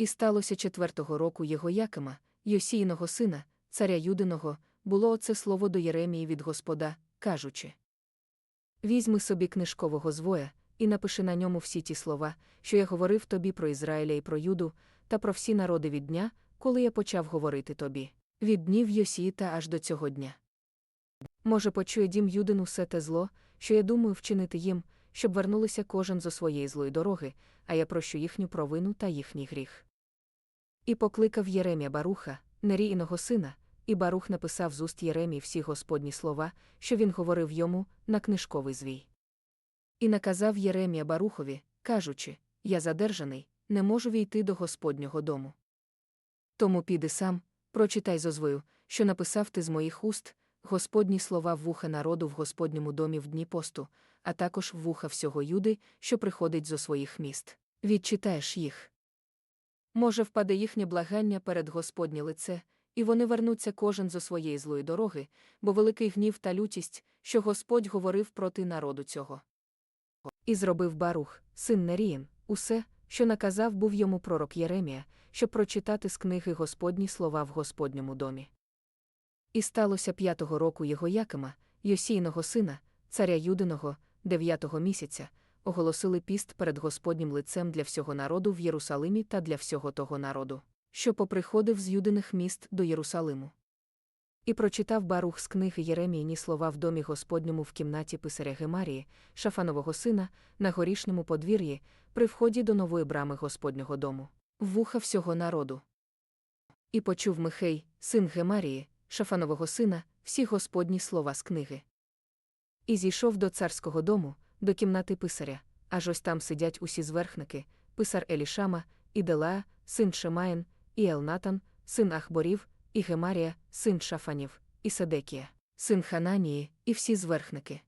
І сталося четвертого року його Якима, Йосіїного сина, царя Юдиного, було оце слово до Єремії від Господа, кажучи: Візьми собі книжкового звоя, і напиши на ньому всі ті слова, що я говорив тобі про Ізраїля і про Юду, та про всі народи від дня, коли я почав говорити тобі, від днів Йосії та аж до цього дня. Може, почує дім Юдин усе те зло, що я думаю вчинити їм, щоб вернулися кожен зо своєї злої дороги, а я прощу їхню провину та їхній гріх. І покликав Єремія Баруха, Неріїного сина, і Барух написав з уст Єремії всі Господні слова, що він говорив йому, на книжковий звій. І наказав Єремія Барухові, кажучи: Я задержаний, не можу війти до Господнього дому. Тому піди сам, прочитай зозвою, що написав ти з моїх уст, Господні слова в вуха народу в Господньому домі в дні посту, а також в вуха всього юди, що приходить зо своїх міст. Відчитаєш їх. Може, впаде їхнє благання перед Господнє лице, і вони вернуться кожен зо своєї злої дороги, бо великий гнів та лютість, що Господь говорив проти народу цього. І зробив Барух, син Неріїн, усе, що наказав був йому пророк Єремія, щоб прочитати з книги Господні слова в Господньому домі. І сталося п'ятого року його Якима, Йосійного сина, царя Юдиного, дев'ятого місяця, оголосили піст перед Господнім лицем для всього народу в Єрусалимі та для всього того народу, що поприходив з юдиних міст до Єрусалиму. І прочитав Барух з книги Єреміїні слова в домі Господньому в кімнаті писаря Гемарії, Шафанового сина, на горішньому подвір'ї, при вході до нової брами Господнього дому, вуха всього народу. І почув Михей, син Гемарії, Шафанового сина, всі Господні слова з книги. І зійшов до царського дому, до кімнати писаря, аж ось там сидять усі зверхники, писар Елішама, і Делая, син Шемаїн, і Елнатан, син Ахборів, і Гемарія, син Шафанів, і Седекія, син Хананії, і всі зверхники.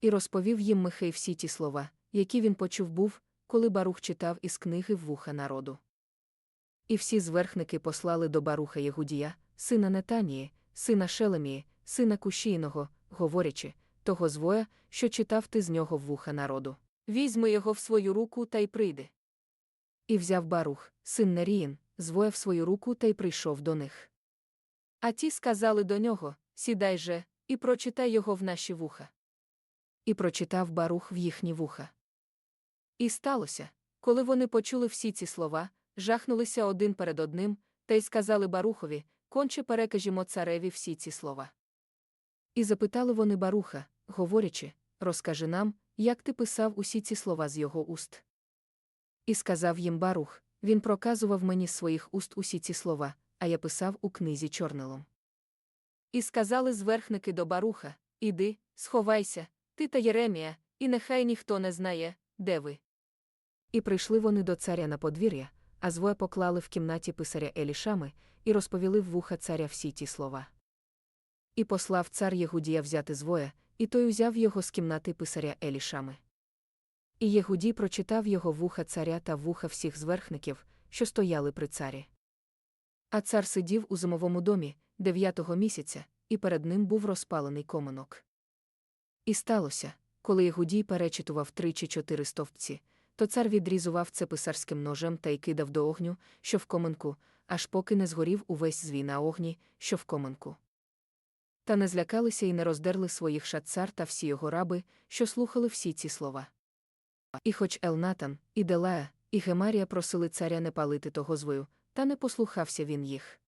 І розповів їм Михей всі ті слова, які він почув був, коли Барух читав із книги вуха народу. І всі зверхники послали до Баруха Єгудія, сина Нетанії, сина Шелемії, сина Кушійного, говорячи, того звоя, що читав ти з нього в вуха народу. Візьми його в свою руку та й прийди. І взяв Барух, син Неріїн, звоя в свою руку та й прийшов до них. А ті сказали до нього Сідай же, і прочитай його в наші вуха. І прочитав Барух в їхні вуха. І сталося, коли вони почули всі ці слова, жахнулися один перед одним, та й сказали Барухові конче перекажімо цареві всі ці слова. І запитали вони Баруха, говорячи Розкажи нам, як ти писав усі ці слова з його уст. І сказав їм Барух він проказував мені з своїх уст усі ці слова, а я писав у книзі чорнилом. І сказали зверхники до Баруха Іди, сховайся, ти та Єремія, і нехай ніхто не знає, де ви. І прийшли вони до царя на подвір'я, а звоя поклали в кімнаті писаря Елішами і розповіли в вуха царя всі ті слова. І послав цар Єгудія взяти звоя, і той узяв його з кімнати писаря Елішами. І Єгудій прочитав його вуха царя та вуха всіх зверхників, що стояли при царі. А цар сидів у зимовому домі дев'ятого місяця, і перед ним був розпалений коминок. І сталося, коли Єгудій перечитував три чи чотири стовпці, то цар відрізував це писарським ножем та й кидав до огню, що в коминку, аж поки не згорів увесь звій на огні, що в коминку. Та не злякалися і не роздерли своїх шат цар та всі його раби, що слухали всі ці слова. І хоч Елнатан, і Делая, і Гемарія просили царя не палити того звою, та не послухався він їх.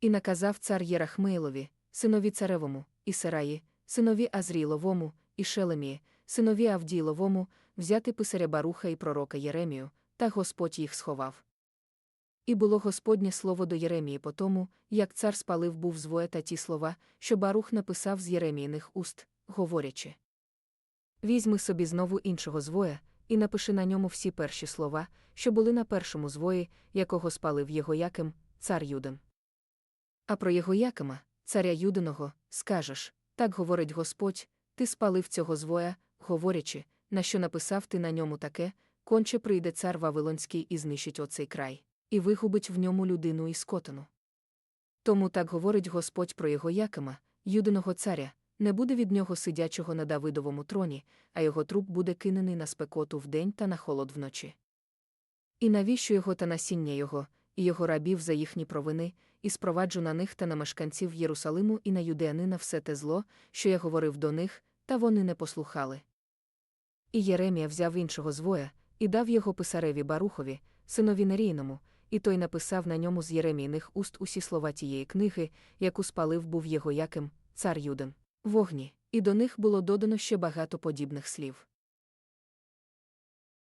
І наказав цар Єрахмейлові, синові царевому, і Сараї, синові Азріловому, і Шелемії, синові Авдійловому, взяти писаря Баруха і пророка Єремію, та Господь їх сховав. І було Господнє слово до Єремії по тому, як цар спалив був звоя та ті слова, що Барух написав з Єремійних уст, говорячи. Візьми собі знову іншого звоя, і напиши на ньому всі перші слова, що були на першому звої, якого спалив Єгояким, цар Юдин. А про Єгоякима, царя Юдиного, скажеш так говорить Господь, ти спалив цього звоя, говорячи, на що написав ти на ньому таке, конче прийде цар Вавилонський і знищить оцей край, і вигубить в ньому людину і скотину. Тому так говорить Господь про його Якима, юдиного царя, не буде від нього сидячого на Давидовому троні, а його труп буде кинений на спекоту вдень та на холод вночі. І навіщо його та насіння його, і його рабів за їхні провини, і спроваджу на них та на мешканців Єрусалиму і на юдеянина все те зло, що я говорив до них, та вони не послухали. І Єремія взяв іншого звоя, і дав його писареві Барухові, синові Нерійному, і той написав на ньому з Єремійних уст усі слова тієї книги, яку спалив був його яким, цар Юдин, вогні, і до них було додано ще багато подібних слів.